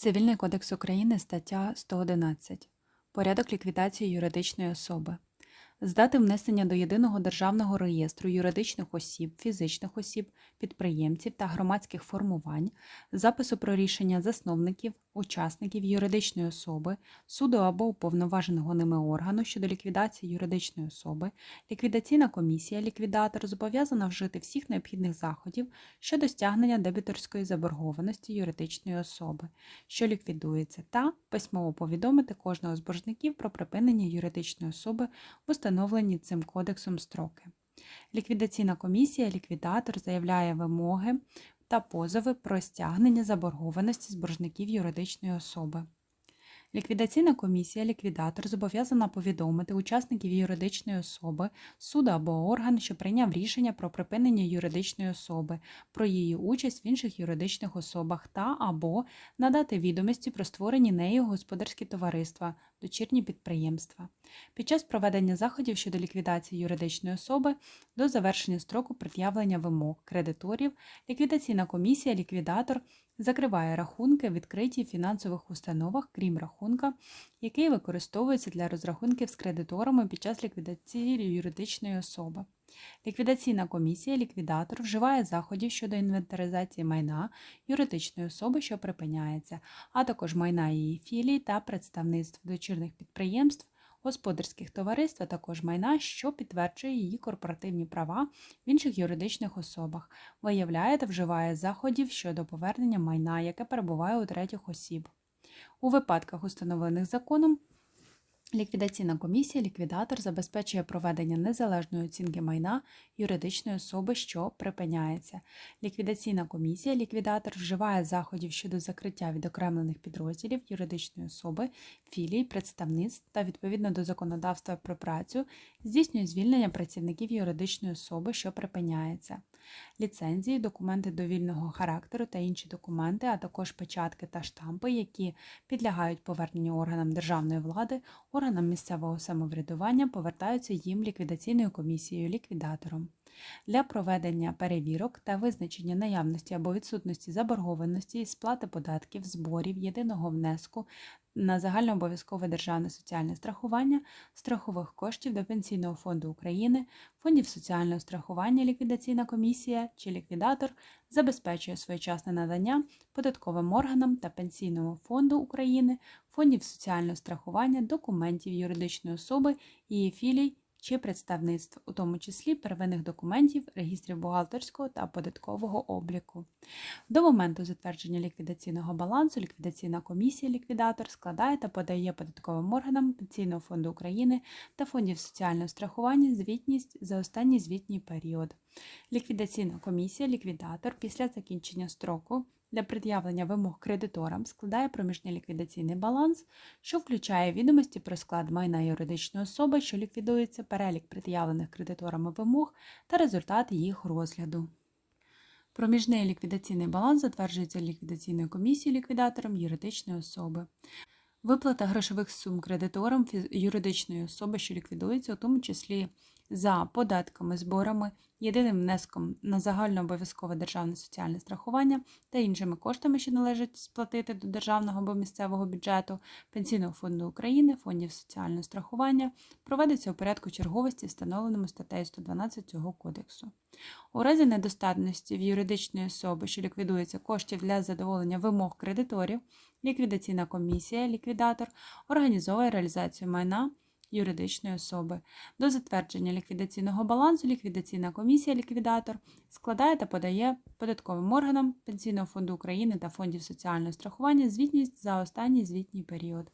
Цивільний кодекс України, стаття 111. Порядок ліквідації юридичної особи. З дати внесення до Єдиного державного реєстру юридичних осіб, фізичних осіб, підприємців та громадських формувань, запису про рішення засновників, учасників юридичної особи, суду або уповноваженого ними органу щодо ліквідації юридичної особи, ліквідаційна комісія, ліквідатор зобов'язана вжити всіх необхідних заходів щодо стягнення дебіторської заборгованості юридичної особи, що ліквідується, та письмово повідомити кожного з боржників про припинення юридичної особи в установлені цим кодексом строки. Ліквідаційна комісія, ліквідатор заявляє вимоги та позови про стягнення заборгованості з боржників юридичної особи. Ліквідаційна комісія, ліквідатор зобов'язана повідомити учасників юридичної особи, суду або орган, що прийняв рішення про припинення юридичної особи, про її участь в інших юридичних особах та або надати відомості про створені нею господарські товариства, дочірні підприємства. Під час проведення заходів щодо ліквідації юридичної особи до завершення строку пред'явлення вимог кредиторів, ліквідаційна комісія, ліквідатор закриває рахунки, відкриті в фінансових установах, крім рахунка, який використовується для розрахунків з кредиторами під час ліквідації юридичної особи. Ліквідаційна комісія, ліквідатор вживає заходів щодо інвентаризації майна юридичної особи, що припиняється, а також майна її філій та представництв дочірних підприємств, господарських товариств, а також майна, що підтверджує її корпоративні права в інших юридичних особах, виявляє та вживає заходів щодо повернення майна, яке перебуває у третіх осіб. У випадках, установлених законом, Ліквідаційна комісія, ліквідатор забезпечує проведення незалежної оцінки майна юридичної особи, що припиняється. Ліквідаційна комісія, ліквідатор вживає заходів щодо закриття відокремлених підрозділів юридичної особи, філій, представництв та відповідно до законодавства про працю здійснює звільнення працівників юридичної особи, що припиняється. Ліцензії, документи довільного характеру та інші документи, а також печатки та штампи, які підлягають поверненню органам державної влади органам місцевого самоврядування повертаються їм ліквідаційною комісією ліквідатором. Для проведення перевірок та визначення наявності або відсутності заборгованості і сплати податків, зборів, єдиного внеску на загальнообов'язкове державне соціальне страхування, страхових коштів до Пенсійного фонду України, фондів соціального страхування, ліквідаційна комісія чи ліквідатор забезпечує своєчасне надання податковим органам та Пенсійному фонду України, фондів соціального страхування, документів юридичної особи, її філій чи представництв, у тому числі первинних документів, регістрів бухгалтерського та податкового обліку. До моменту затвердження ліквідаційного балансу ліквідаційна комісія ліквідатор складає та подає податковим органам Пенсійного фонду України та фондів соціального страхування звітність за останній звітній період. Ліквідаційна комісія ліквідатор після закінчення строку для пред'явлення вимог кредиторам складає проміжний ліквідаційний баланс, що включає відомості про склад майна юридичної особи, що ліквідується, перелік пред'явлених кредиторами вимог та результати їх розгляду. Проміжний ліквідаційний баланс затверджується ліквідаційною комісією ліквідатором юридичної особи. Виплата грошових сум кредиторам юридичної особи, що ліквідується, у тому числі за податками, зборами, єдиним внеском на загальнообов'язкове державне соціальне страхування та іншими коштами, що належать сплатити до державного або місцевого бюджету, Пенсійного фонду України, фондів соціального страхування, проводиться у порядку черговості, встановленому статтею 112 цього кодексу. У разі недостатності в юридичної особи, що ліквідується коштів для задоволення вимог кредиторів, ліквідаційна комісія, ліквідатор організовує реалізацію майна юридичної особи. До затвердження ліквідаційного балансу ліквідаційна комісія ліквідатор складає та подає податковим органам Пенсійного фонду України та фондів соціального страхування звітність за останній звітній період.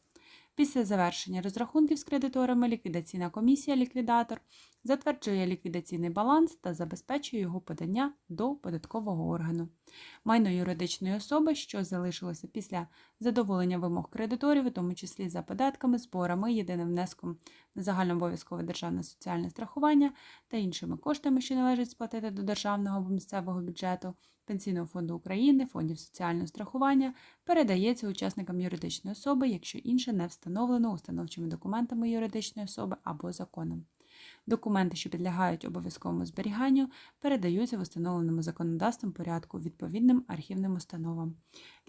Після завершення розрахунків з кредиторами ліквідаційна комісія ліквідатор затверджує ліквідаційний баланс та забезпечує його подання до податкового органу. Майно юридичної особи, що залишилося після задоволення вимог кредиторів, у тому числі за податками, зборами, єдиним внеском на загальнообов'язкове державне соціальне страхування та іншими коштами, що належить сплатити до державного або місцевого бюджету, Пенсійного фонду України, фондів соціального страхування, передається учасникам юридичної особи, якщо інше не встановлено установчими документами юридичної особи або законом. Документи, що підлягають обов'язковому зберіганню, передаються в установленому законодавством порядку відповідним архівним установам.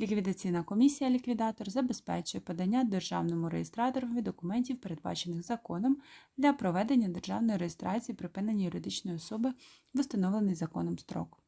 Ліквідаційна комісія ліквідатор забезпечує подання державному реєстраторові документів, передбачених законом, для проведення державної реєстрації припинення юридичної особи в установлений законом строк.